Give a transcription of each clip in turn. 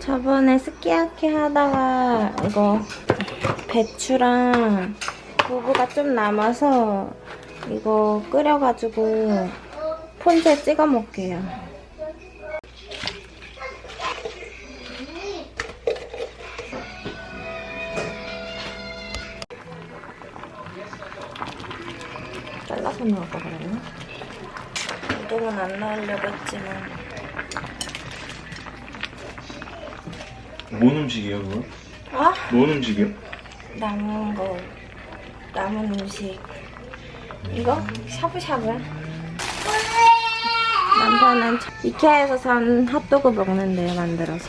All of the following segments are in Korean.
저번에 스키야키 하다가 이거 배추랑 두부가 좀 남아서 이거 끓여가지고 폰즈에 찍어 먹게요. 잘라서 넣을 거 그랬나? 우동은 안 넣으려고 했지만 뭔 음식이에요 그거? 아? 뭔 음식이요? 남은 거 남은 음식 이거 샤브샤브야 남편은 이케아에서 산 핫도그 먹는데요 만들어서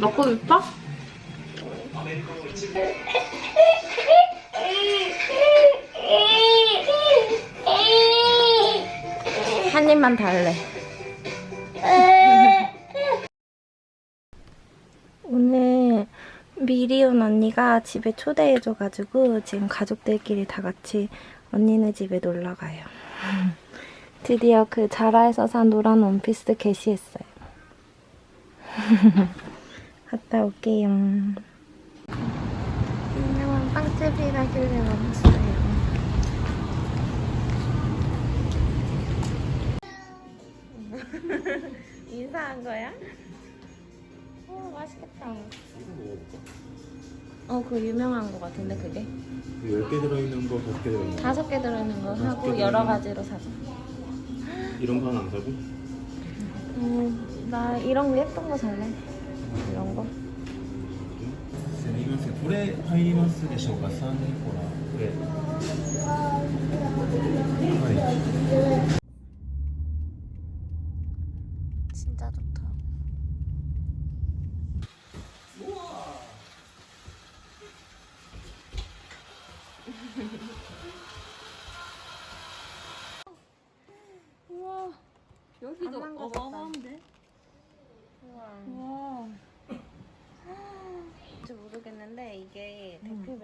먹고 싶어? 한 입만 달래. 오늘 미리 온 언니가 집에 초대해줘가지고 지금 가족들끼리 다 같이 언니네 집에 놀러 가요. 드디어 그 자라에서 산 노란 원피스 게시했어요. 갔다 올게요. 유명한 빵집이라길래 와봤어요. 인사한 거야? 어, 맛있겠다. 어, 그 유명한 거 같은데, 그게? 10개 들어있는 거 5개 들어있는 거 다섯 개 들어있는 거 다섯 개 하고 들어있는 여러 거. 가지로 사자. 이런 거 하나 안 사고? 음, 나 이런 거 예쁜 거 살래. 이런 거. すみませんこれ入りますでしょうかサンニコラこれ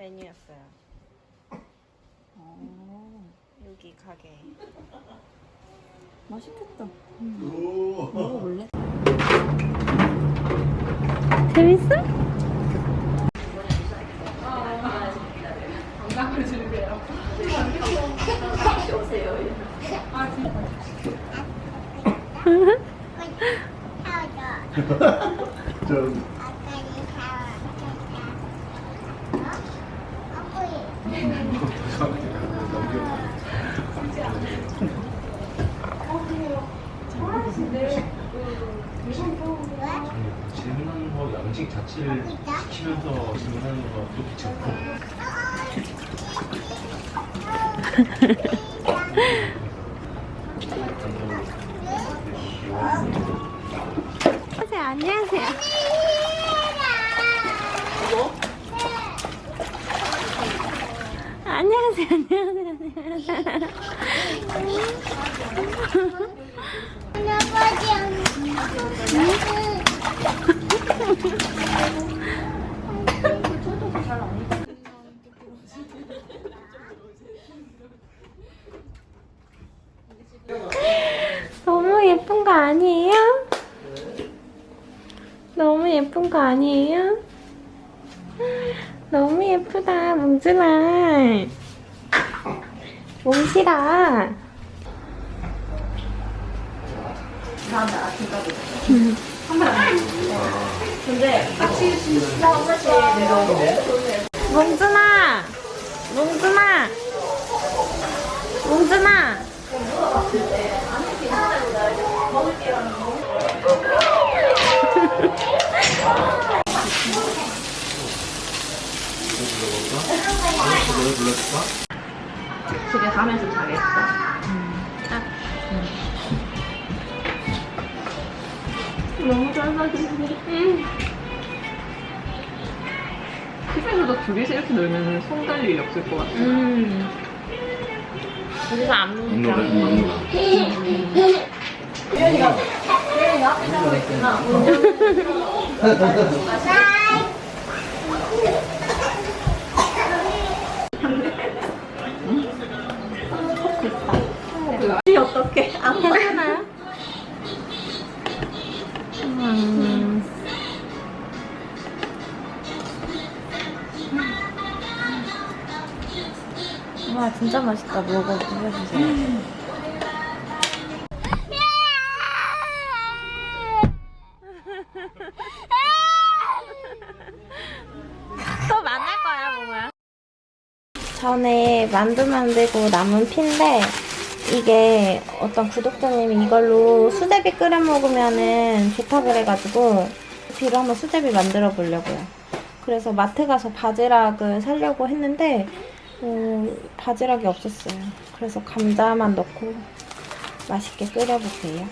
메뉴였어요. 어, 여기 가게. 맛있겠다 먹어볼래? 재밌어? 질 양식 자체를 시키면서 질문하는 거가 또 귀찮고 안녕하세요. 안녕하세요. 안녕하세요. 안녕하세요. 너무 예쁜 거 아니에요? 너무 예쁜 거 아니에요? 너무 예쁘다, 몽준아. 몽실아. 몽준아! 몽준아! 몽준아! 집에 가면서 자겠어. 너무 잘 사귀네. 집에서도 둘이서 이렇게 놀면 손갈 일이 없을 것 같아. 음. 우리가 안 먹으니까. 어떡해. 안 괜찮아요? 진짜 맛있다. 먹어 드셔주세요. 또 만날 거야, 뭐야? 전에 만두 만들고 남은 피인데 이게 어떤 구독자님이 이걸로 수제비 끓여 먹으면은 좋다 그래가지고 뒤로 한번 수제비 만들어 보려고요. 그래서 마트 가서 바지락을 사려고 했는데 어, 바지락이 없었어요. 그래서 감자만 넣고 맛있게 끓여볼게요.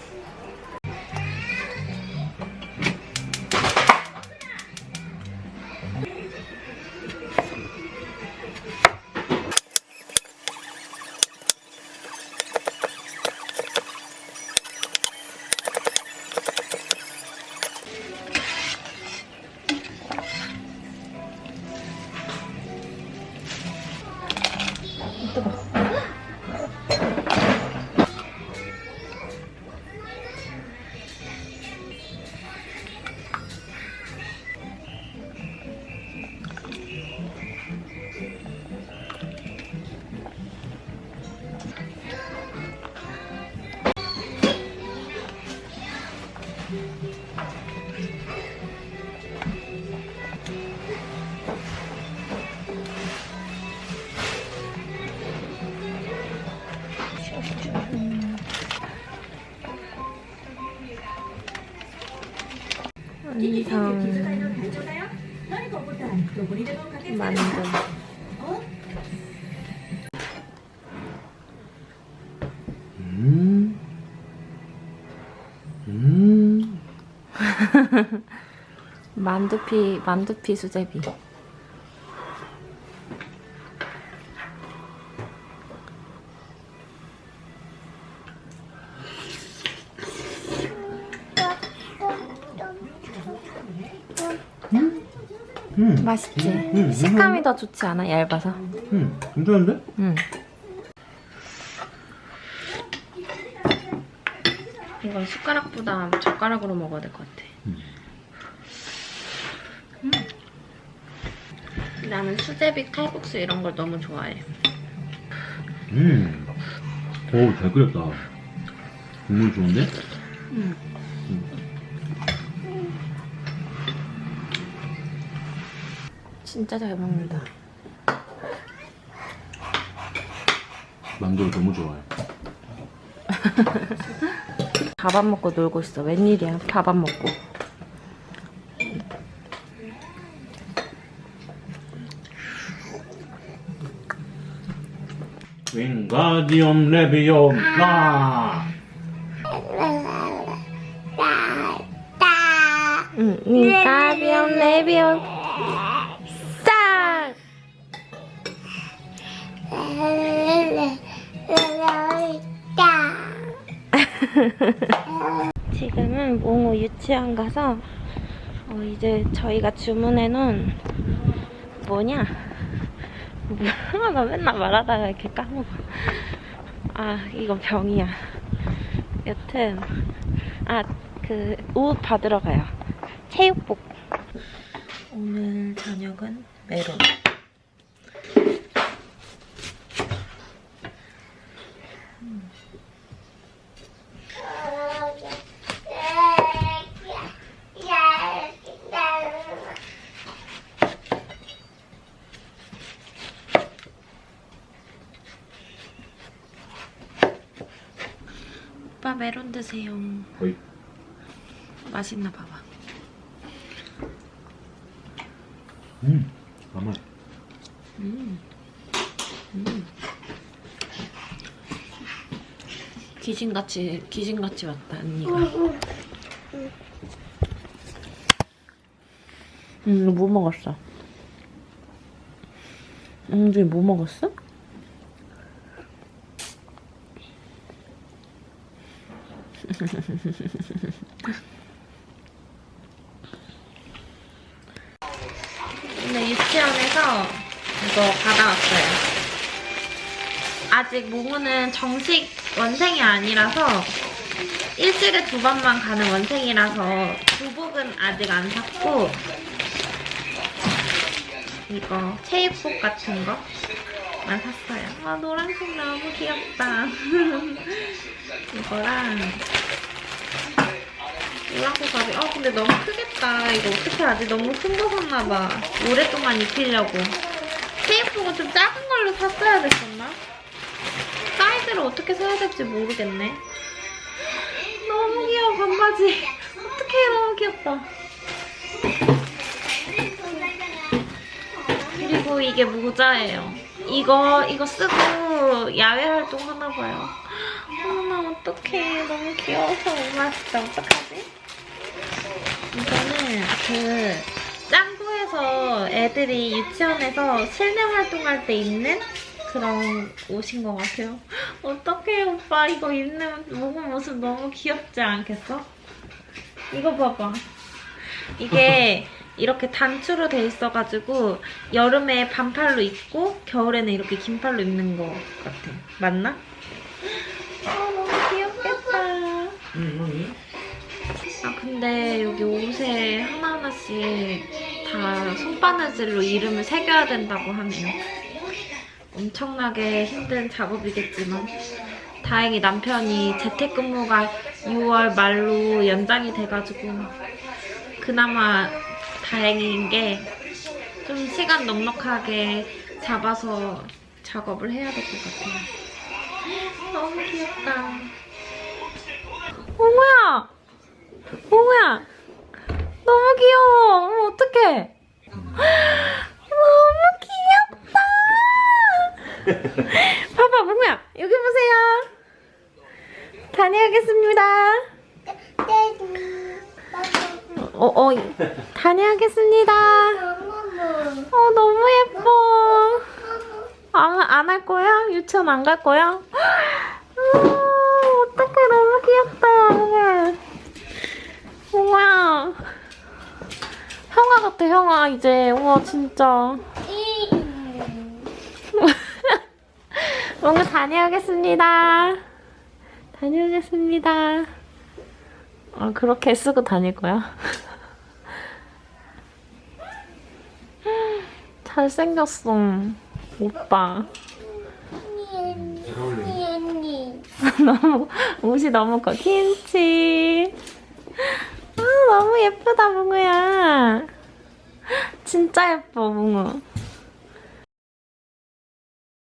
완성 만두 음. 음. 만두피 만두피 수제비 음. 맛있지? 음, 식감이 더 좋지 않아? 얇아서 음. 괜찮은데? 응. 이건 숟가락보다 젓가락으로 먹어야 될 것 같아. 음. 나는 수제비 칼국수 이런 걸 너무 좋아해. 음. 오, 잘 끓였다. 국물 좋은데? 진짜 잘 먹는다. 만두를 너무 좋아해. 밥안 먹고 놀고 있어. 웬일이야? 밥 안 먹고. 윙가디움 레비움 라. 응, 윙가비온 레비온 지금은 몽호 유치원 가서 어, 이제 저희가 주문해 놓은 뭐냐? 뭐야? 나 맨날 말하다가 이렇게 까먹어. 아, 이거 병이야. 여튼 아, 그 옷 받으러 가요. 체육복. 오늘 저녁은 메론. 오빠 메론 드세요. 어이. 맛있나 봐봐. 음. 아마 음. 음. 귀신같이 귀신같이 왔다 언니가. 음, 뭐 먹었어? 음, 이제 뭐 먹었어? 오늘 유치원에서 이거 받아왔어요. 아직 모모는 정식 원생이 아니라서 일주일에 두 번만 가는 원생이라서 교복은 아직 안 샀고 이거 체육복 같은 거만 샀어요. 아 노란색 너무 귀엽다. 이거랑 노란색 가비. 아 근데 너무 크겠다. 이거 어떻게 하지? 너무 큰 거 샀나봐. 오랫동안 입히려고. 체육복은 좀 작은 걸로 샀어야 됐었나? 사이즈를 어떻게 사야 될지 모르겠네. 너무 귀여워 반바지. 어떡해 너무 귀엽다. 그리고 이게 모자예요. 이거 이거 쓰고 야외 활동 하나 봐요. 어머나 어떡해 너무 귀여워서 엄마 진짜 어떡하지? 이거는 그 짱구에서 애들이 유치원에서 실내 활동할 때 입는 그런 옷인 것 같아요. 어떡해 오빠 이거 입는 모금 모습 너무 귀엽지 않겠어? 이거 봐봐. 이게 이렇게 단추로 돼 있어가지고 여름에 반팔로 입고 겨울에는 이렇게 긴팔로 입는 것 같아. 맞나? 아 너무 귀엽겠다. 아 근데 여기 옷에 하나하나씩 다 손바느질로 이름을 새겨야 된다고 하네요. 엄청나게 힘든 작업이겠지만 다행히 남편이 재택근무가 6월 말로 연장이 돼가지고 그나마 다행인 게 좀 시간 넉넉하게 잡아서 작업을 해야 될 것 같아요. 너무 귀엽다. 어머야! 어머야! 너무 귀여워! 어머, 어떡해! 너무 귀엽다! 봐봐, 몽우야! 여기 보세요! 다녀오겠습니다. 어, 어, 다녀오겠습니다. 어, 너무 예뻐. 안, 안할 거야? 유치원 안 갈 거야? 아, 어떡해, 너무 귀엽다, 몽우야. 몽우야. 형아 같아, 형아, 이제. 우와, 진짜. 몽우 다녀오겠습니다. 다녀오겠습니다. 아, 그렇게 쓰고 다닐 거야? 잘생겼어. 오빠. 너무, 옷이 너무 커. 김치. 아, 너무 예쁘다, 뭉우야. 진짜 예뻐, 뭉우.